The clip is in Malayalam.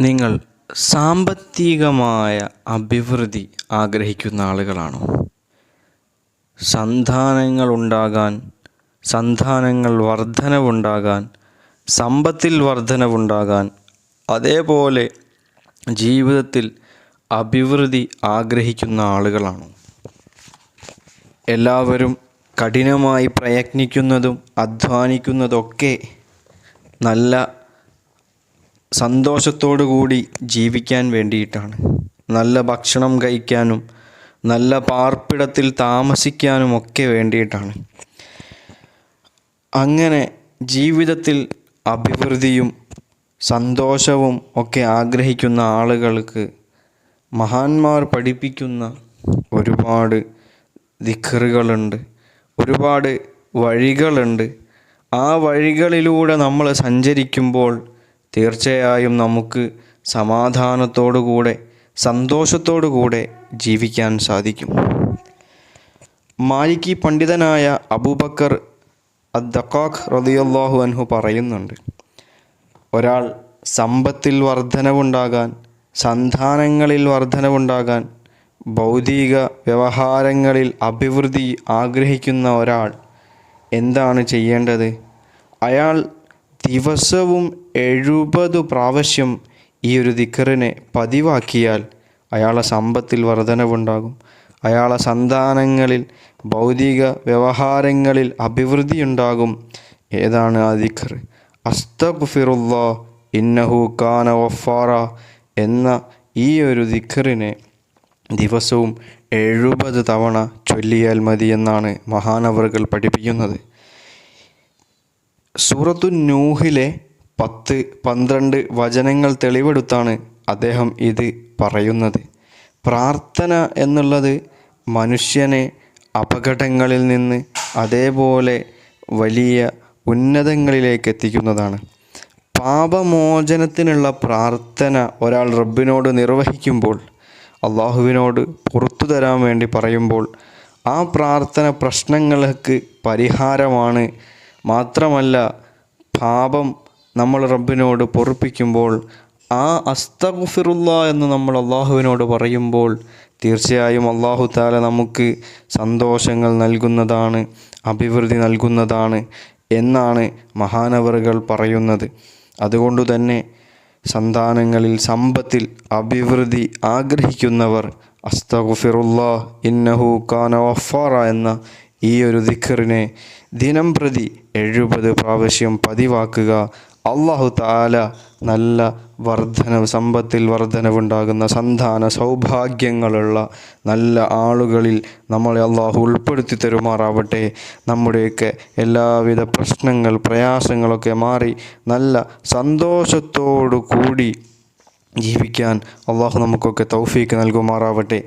നിങ്ങൾ സാമ്പത്തികമായ അഭിവൃദ്ധി ആഗ്രഹിക്കുന്ന ആളുകളാണോ? സന്താനങ്ങൾ ഉണ്ടാകാൻ സന്താനങ്ങൾ വർധനവുണ്ടാകാൻ സമ്പത്തിൽ വർധനവുണ്ടാകാൻ അതേപോലെ ജീവിതത്തിൽ അഭിവൃദ്ധി ആഗ്രഹിക്കുന്ന ആളുകളാണോ? എല്ലാവരും കഠിനമായി പ്രയത്നിക്കുന്നതും അധ്വാനിക്കുന്നതൊക്കെ നല്ല കൂടി ജീവിക്കാൻ വേണ്ടിയിട്ടാണ്. നല്ല ഭക്ഷണം കഴിക്കാനും നല്ല പാർപ്പിടത്തിൽ താമസിക്കാനും ഒക്കെ വേണ്ടിയിട്ടാണ്. അങ്ങനെ ജീവിതത്തിൽ അഭിവൃദ്ധിയും സന്തോഷവും ഒക്കെ ആഗ്രഹിക്കുന്ന ആളുകൾക്ക് മഹാന്മാർ പഠിപ്പിക്കുന്ന ഒരുപാട് ദിക്കറുകളുണ്ട് ഒരുപാട് വഴികളുണ്ട്. ആ വഴികളിലൂടെ നമ്മൾ സഞ്ചരിക്കുമ്പോൾ തീർച്ചയായും നമുക്ക് സമാധാനത്തോടുകൂടെ സന്തോഷത്തോടു കൂടെ ജീവിക്കാൻ സാധിക്കും. മാലിക്കി പണ്ഡിതനായ അബൂബക്കർ അദ്ദഖാഖ് റളിയല്ലാഹു അൻഹു പറയുന്നുണ്ട് ഒരാൾ സമ്പത്തിൽ വർധനവുണ്ടാകാൻ സന്താനങ്ങളിൽ വർധനവുണ്ടാകാൻ ഭൗതിക വ്യവഹാരങ്ങളിൽ അഭിവൃദ്ധി ആഗ്രഹിക്കുന്ന ഒരാൾ എന്താണ് ചെയ്യേണ്ടത്? അയാൾ ദിവസവും എഴുപത് പ്രാവശ്യം ഈ ഒരു ദിക്കറിനെ പതിവാക്കിയാൽ അയാളെ സമ്പത്തിൽ വർധനവുണ്ടാകും. അയാളെ സന്താനങ്ങളിൽ ഭൗതിക വ്യവഹാരങ്ങളിൽ അഭിവൃദ്ധി ഉണ്ടാകും ഏതാണ് ആ ദിക്കർ? അസ്തഗ്ഫിറുല്ലാ ഇന്നഹു കാന വഫാറ എന്ന ഈ ഒരു ദിക്കറിനെ ദിവസവും എഴുപത് തവണ ചൊല്ലിയാൽ മതി എന്നാണ് മഹാനവറുകൾ പഠിപ്പിക്കുന്നത്. സൂറത്തു നൂഹിലെ പത്ത് പന്ത്രണ്ട് വചനങ്ങൾ തെളിവെടുത്താണ് അദ്ദേഹം ഇത് പറയുന്നത്. പ്രാർത്ഥന എന്നുള്ളത് മനുഷ്യനെ അപകടങ്ങളിൽ നിന്ന് അതേപോലെ വലിയ ഉന്നതങ്ങളിലേക്ക് എത്തിക്കുന്നതാണ്. പാപമോചനത്തിനുള്ള പ്രാർത്ഥന ഒരാൾ റബ്ബിനോട് നിർവഹിക്കുമ്പോൾ അള്ളാഹുവിനോട് പുറത്തു തരാൻ വേണ്ടി പറയുമ്പോൾ ആ പ്രാർത്ഥന പ്രശ്നങ്ങൾക്ക് പരിഹാരമാണ് മാത്രമല്ല പാപം നമ്മൾ റബ്ബിനോട് പൊറുപ്പിക്കുമ്പോൾ ആ അസ്തഫിറുല്ല എന്ന് നമ്മൾ അള്ളാഹുവിനോട് പറയുമ്പോൾ തീർച്ചയായും അള്ളാഹു താല നമുക്ക് സന്തോഷങ്ങൾ നൽകുന്നതാണ് അഭിവൃദ്ധി നൽകുന്നതാണ് എന്നാണ് മഹാനവറുകൾ പറയുന്നത്. അതുകൊണ്ട് തന്നെ സന്താനങ്ങളിൽ സമ്പത്തിൽ അഭിവൃദ്ധി ആഗ്രഹിക്കുന്നവർ അസ്തഗ്ഫിറുല്ലാ ഇന്നഹു കാന വഫാറ എന്ന ഈ ഒരു ദിഖറിനെ ദിനം പ്രതി എഴുപത് പ്രാവശ്യം പതിവാക്കുക. അള്ളാഹു താല നല്ല വർധന സമ്പത്തിൽ വർധനവുണ്ടാകുന്ന സന്താന സൗഭാഗ്യങ്ങളുള്ള നല്ല ആളുകളിൽ നമ്മളെ അള്ളാഹു ഉൾപ്പെടുത്തി തരുമാറാവട്ടെ. നമ്മുടെയൊക്കെ എല്ലാവിധ പ്രശ്നങ്ങൾ പ്രയാസങ്ങളൊക്കെ മാറി നല്ല സന്തോഷത്തോടു കൂടി ജീവിക്കാൻ അള്ളാഹു നമുക്കൊക്കെ തൗഫീക്ക് നൽകുമാറാവട്ടെ.